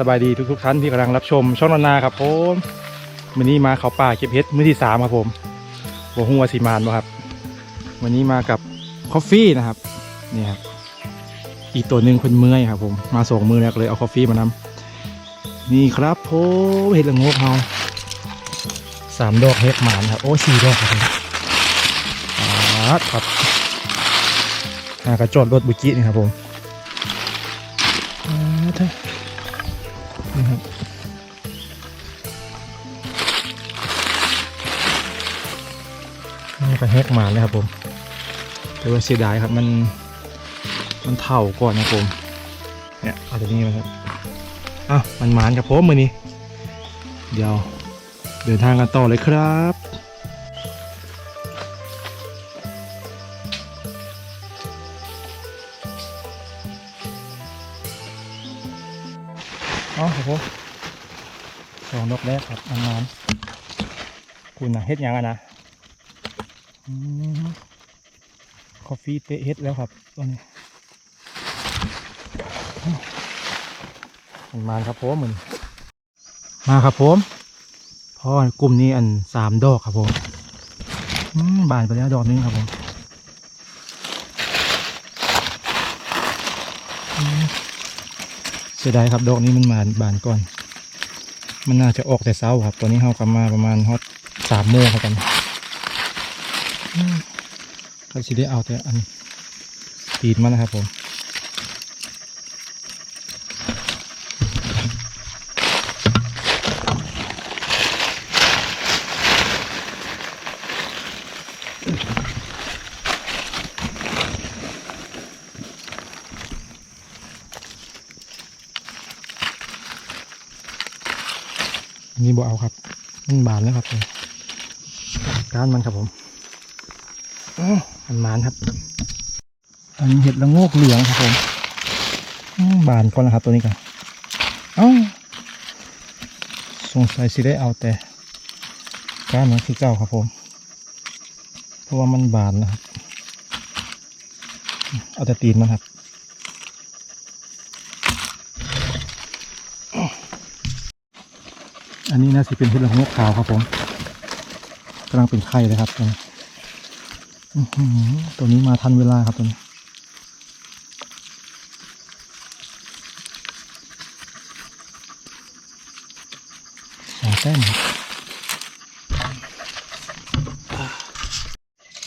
สบายดีทุกๆท่านที่กำลังรับชม ช่องนนาครับผมวันนี้มาเขาป่าเก็บเห็ดมื้อที่สามครับผมบัวหัวสีมานบ่ครับ วันนี้มากับคอฟฟี่นะครับนี่ครับอีกตัวหนึ่งคนเมื่อยครับผมมาส่งมือแล้วก็เลยเอาคอฟฟี่มานำนี่ครับผมเห็ดละงกเฮาสามดอกเห็ดหมานครับโอ้สี่ดอกครับครับอ่ากระจอดรถบุจินี่ครับผม ก็แฮกมาเลยครับผม แต่ว่าเสียดายครับมันมันเท่าก่อนนะครับผมเนี่ยเอาตัวนี้นะครับอะมันมานกับผมมือนี้เดี๋ยวเดินทางกันต่อเลยครับอ๋อครับผมสองดอกแรกครับอันนั้นคุณนะเฮ็ดยังอะนะ คอฟฟี่เตะเฮ็ดแล้วครับตอนนี้มันมาครับผมมันมาครับผมพ่อกลุ่มนี้อันสามดอกครับผมบานไปแล้วดอกนึงครับผมเสียดายครับดอกนี้มันมาบานก่อน มันน่าจะออกแต่เช้าครับ ตอนนี้เข้ากลับมาประมาณฮอตสามโมงครับกันอืม ก็สิได้เอาแต่อันตีนมันนะครับผมอันนี้บ่เอาครับ มันบานแล้วครับ การมันครับผม มันมานครับอันนี้เห็ดละโงกเหลืองครับผมบานก่อนนะครับตัวนี้กันเอ้าสงสัยสิได้เอาแต่ก้านมันคือเจ้าครับผม เพราะว่ามันบานนะครับ เอาแต่ตีนมันครับอันนี้น่าจะเป็นเห็ดละโงกขาวครับผมกำลังเป็นไข่เลยครับ ตัวนี้มาทันเวลาครับตัวนี้สองแต้มครับ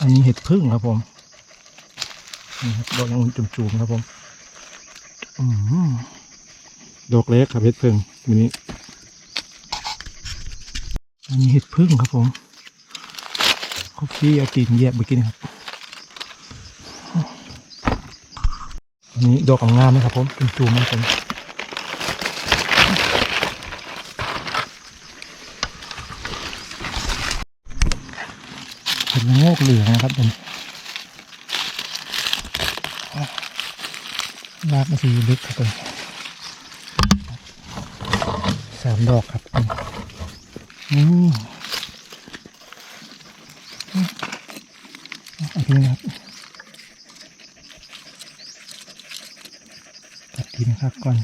อันนี้เห็ดพึ่งครับผมนี่ครับดอกยังจุ่มๆครับผมดอกเล็กครับเห็ดพึ่งมินี้ อันนี้เห็ดพึ่งครับผม คอฟฟี่เอาตีนแยบไปกินครับอันนี้ดอกงามนะครับผมเป็นจูมนะครับผมเห็ดละโงกเหลืองนะครับผมรากมันสีลึกครับผมสามดอกครับผมอืม โอเคนะครับตัดดินครับก่อน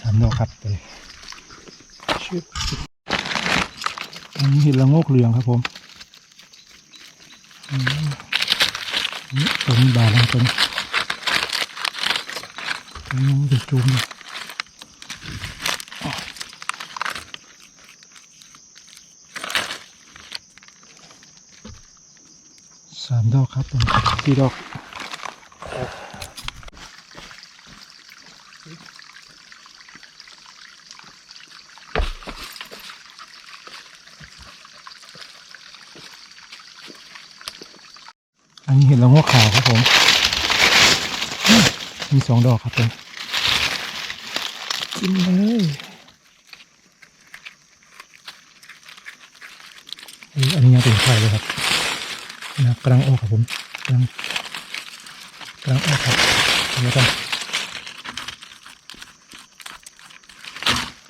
สามดอกครับตัวนี้ชึบอันนี้เห็ดละงกเหลืองครับผมอืมนี่ตัวนี้บานแล้วตัวนี้ตัวนี้จะจุ่มเลยสามดอกครับ ตัวนี้สี่ดอกอันนี้เห็นแล้วหัวขาวครับผม มีสองดอกครับผมกินเลยอุ๊ยอันนี้ยังเป็นไข่เลยครับ นะกำลังออกครับผมกำลังกำลังออกครับเดี๋ยวกัน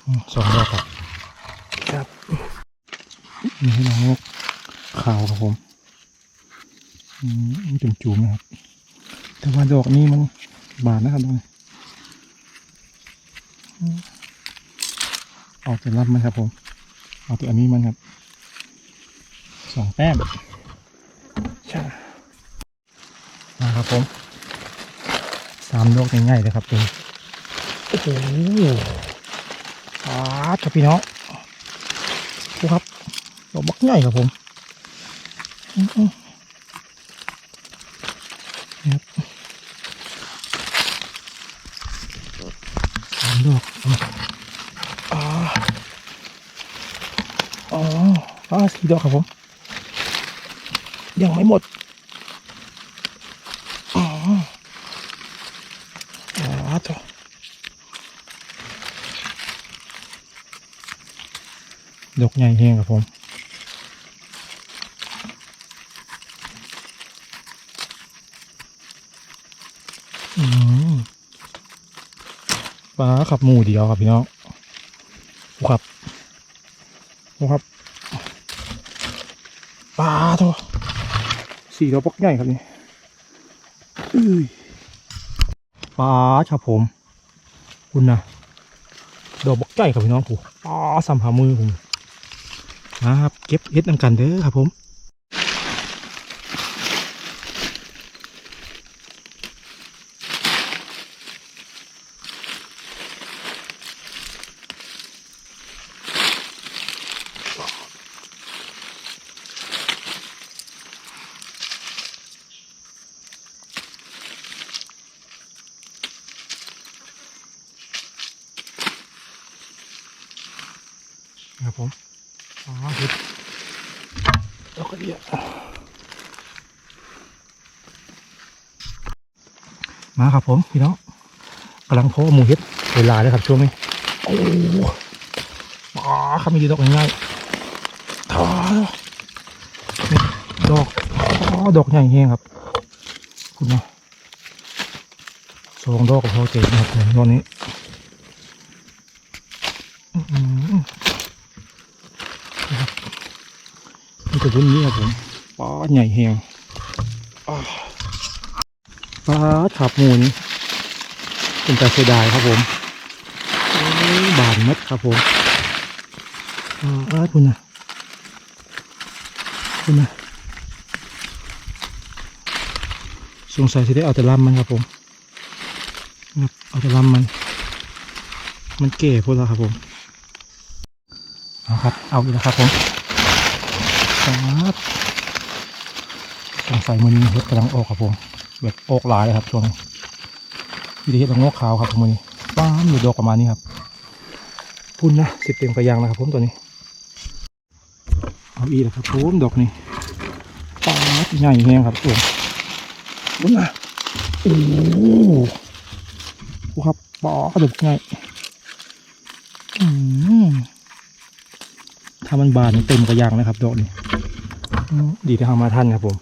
อืมสองดอกครับครับนี่ให้น้องขาวครับผมอืมมันจุ่มจุ่มๆนะครับ แต่ว่าดอกนี้มันบานนะครับตรงนี้อืมออกจะรับมันครับผม เอาตัวอันนี้มันครับสองแต้ม ใช่มาครับผมสามดอกง่ายๆเลยครับตัวโอ้โหอาครับพี่น้องดูครับดอกบักใหญ่ครับผมครับสามดอกอ่าอ๋ออ่าสี่ดอกครับผม ยังไม่หมด อ๋อ อ๋อตัวดกใหญ่แห้งครับผมอืมปลาขับหมูเดียวครับพี่น้องครับครับปลาตัว สี่ดอกปักใหญ่ครับนี่ปลาครับผม คุณนะดอกบักใหญ่ครับพี่น้องผมปลาสัมผามือผมนะครับ เก็บเฮ็ดนำกันเด้อครับผม ครับผม อ๋อเห็ดด อกเดียมาครับผมพี่น้องกำลังเพาะหมูเห็ดเวลาเลยครับช่วงนี้โอ้อ๋อครับมีดอกง่ายๆอ๋อดอกอ๋อดอกใหญ่แห้งครับ คุณนะสองดอกกับพอเจ๋งนะครับตอนนี้ นี่จะรุ่นนี้ครับผมปลาใหญ่แหงอ้าวปลาขับมูนเป็นตาเสียดายครับผมบานมัดครับผมปลาคุณนะคุณนะสงสัยจะได้เอาแต่ลำมันครับผมเอาแต่ลำมัน มันเก๋พูดแล้วครับผมเอาครับ เอาอีกแล้วครับผม ครับสงสัยมันนี้เห็ดกำลังออกครับผม แบบออกหลายครับช่วงนี้ที่เห็ดละงอกขาวครับผมวันนี้ป้ามอยู่ดอกประมาณนี้ครับ พุ่นนะสิเต็มกระยังนะครับผมตัวนี้ เอาอีแล้วครับผมดอกนี้ป้าดใหญ่แห้งครับตัวพุ่นนะโอ้โหครับป้ากระดกง่อืม ถ้ามันบานเต็มกระยังนะครับดอกนี้ดีที่ทำมาท่านครับผม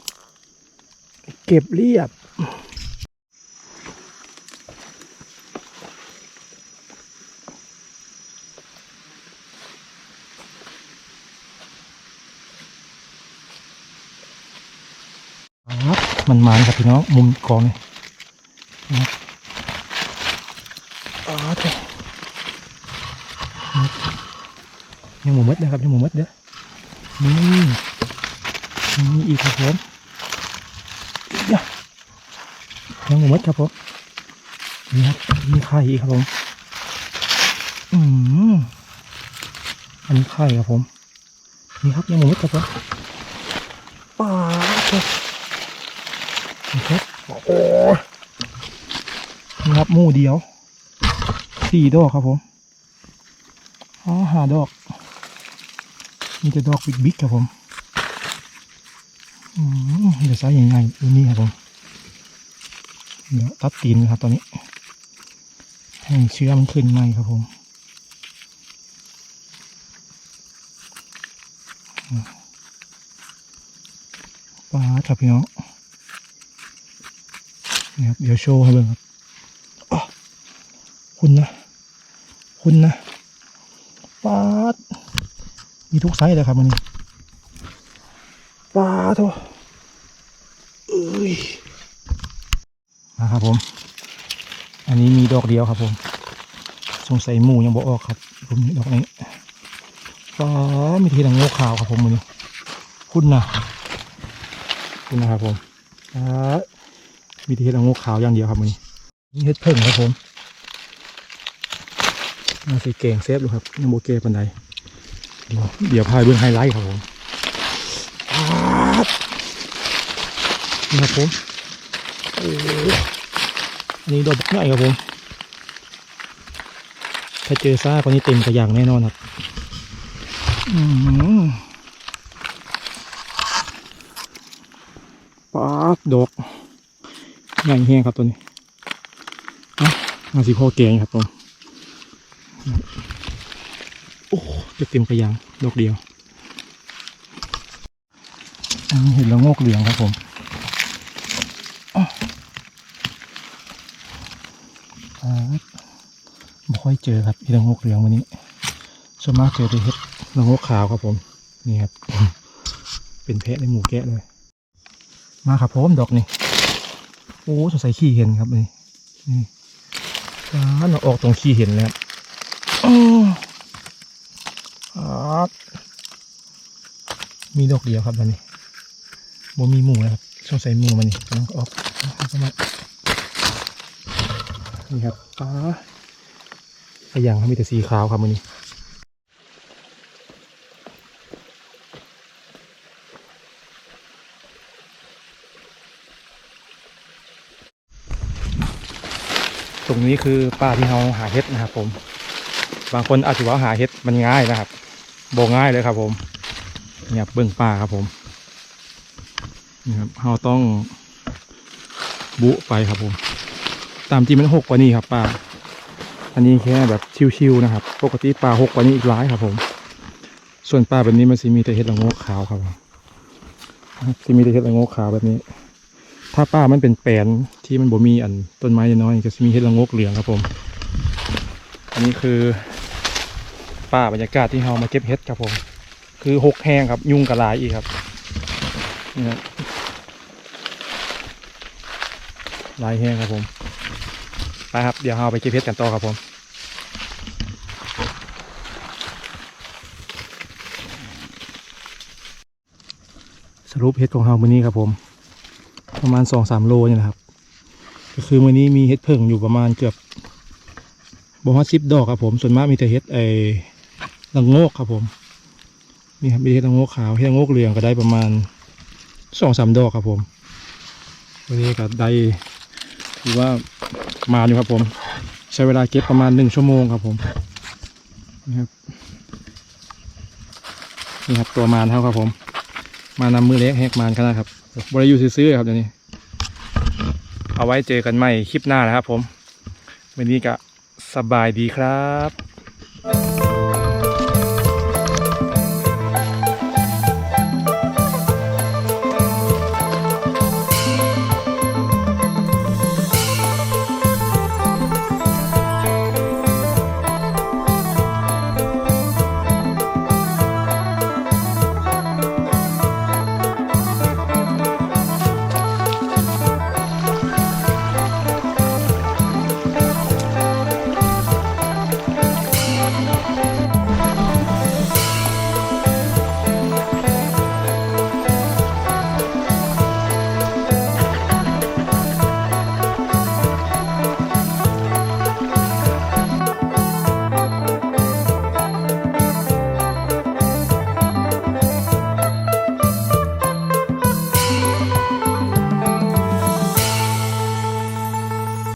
เก็บเรียบครับมันมันครับพี่น้องมุมกองนี่นะครับอ๋อเถอะ ยังหมูมัดนะครับยังหมูมัดเด้อนี่มีอีกครับผมยะยังหมูมดครับผมนี่ครับมีไข่อีกครับผมอืมอันนี้ไข่ครับผมนี่ครับยังหมูมดครับผมป้าครับนี่ครับโอ้ยนี่ครับหมูเดียวสี่ดอกครับผมอ๋อห้าดอก มีแต่ดอกบิ๊กๆครับผมอืมเดี๋ยวไซส์ใหญ่ๆดูนี่ครับผมเดี๋ยวตัดตีนนะครับตอนนี้ให้เชื้อมันขึ้นใหม่ครับผมปลาครับพี่น้องนี่ครับเดี๋ยวโชว์ให้เบิ่งครับคุณนะ คุณนะปลาด มีทุกไซส์เลยครับมันนี้ปลาโถเอยนะครับผม อันนี้มีดอกเดียวครับผม สงสัยหมูยังบ่ออกครับ ผมดอกนี้ก็มีทีหลังโงกขาวครับผมมือนี้คุณนะคุณนะครับผมอ่ามีทีหลังโงกขาวอย่างเดียวครับมือนี้นี่เฮ็ดเพิ่งครับผมมาสีเก่งเซฟดูครับยังโบเก้ปันใด เดี๋ยวเดี๋ยวพายเบื้องไฮไลท์ครับผมนี่ครับผมโอ้โหอันนี่ดอกใหญ่ครับผม ถ้าเจอซ่ากว่านี้เต็มกระอย่างแน่นอนครับอืมป๊าดดอกใหญ่แห้งครับตัวนี้อะมาสิพ่อแกงครับผมโอ้จะเต็มกระยางดอกเดียวเห็นแล้วงอกเหลืองครับผมไม่ค่อยเจอครับอีละงกเหลืองวันนี้ส่วนมากเจอแต่เห็ดละงกขาวครับผม นี่ครับ เป็นแพะในหมู่แกะเลย มาครับผมดอกนี่โอ้สงสัยขี้เห็นครับนี่นี่ร้านเราออกตรงขี้เห็นแล้วอ้อครับ มีดอกเดียวครับวันนี้บ่มีหมูนะครับสงสัยหมูมันนี่กำลังออกเอาเข้ามานี่ครับป้าก็ยังมีแต่สีขาวครับมันนี้ตรงนี้คือป่าที่เราหาเห็ดนะครับผม บางคนอาจจะว่าหาเห็ดมันง่ายนะครับ โบง่ายเลยครับผมเนี่ยเบื้องป่าครับผมนี่ครับเราต้องบุไปครับผม ตามจริงมันหกกว่านี้ครับป่าอันนี้แค่แบบชิวๆนะครับ ปกติปลาหกกว่านี้อีกร้ายครับผม ส่วนปลาแบบนี้มันสิมีแต่เห็ดละโงกขาวครับสิมีแต่เห็ดละโงกขาวแบบนี้ ถ้าปลามันเป็นแปลนที่มันบ่มีอันต้นไม้น้อยๆก็จะมีเห็ดละโงกเหลืองครับผม อันนี้คือ ป่าบรรยากาศที่เรามาเก็บเห็ดครับผม คือหกแห้งครับ ยุงกระลายอีกครับนี่ครับลายแห้งครับผม ไปครับ เดี๋ยวเราไปเก็บเพชรกันต่อครับผมสรุปเห็ดของเรามื้อนี้ครับผม ประมาณสองสามโลเนี่ยนะครับ ก็คือมื้อนี้มีเห็ดเพิ่งอยู่ประมาณเกือบบฮอดสิบดอกครับผม ส่วนมากมีแต่เห็ดไอ ละโงกครับผม นี่ครับมีเห็ดละโงกขาวเห็ดละโงกเหลืองก็ได้ประมาณสองสามดอกครับผม วันนี้ก็ได้ถือว่ามาอยู่ครับผม ใช้เวลาเก็บประมาณหนึ่งชั่วโมงครับผมนี่ครับนี่ครับตัวมารเท่าครับผม มานำมือเล็กแหกมารขนาดครับบริยูซื้อครับเดี๋ยวนี้ เอาไว้เจอกันใหม่คลิปหน้านะครับผม วันนี้ก็สบายดีครับ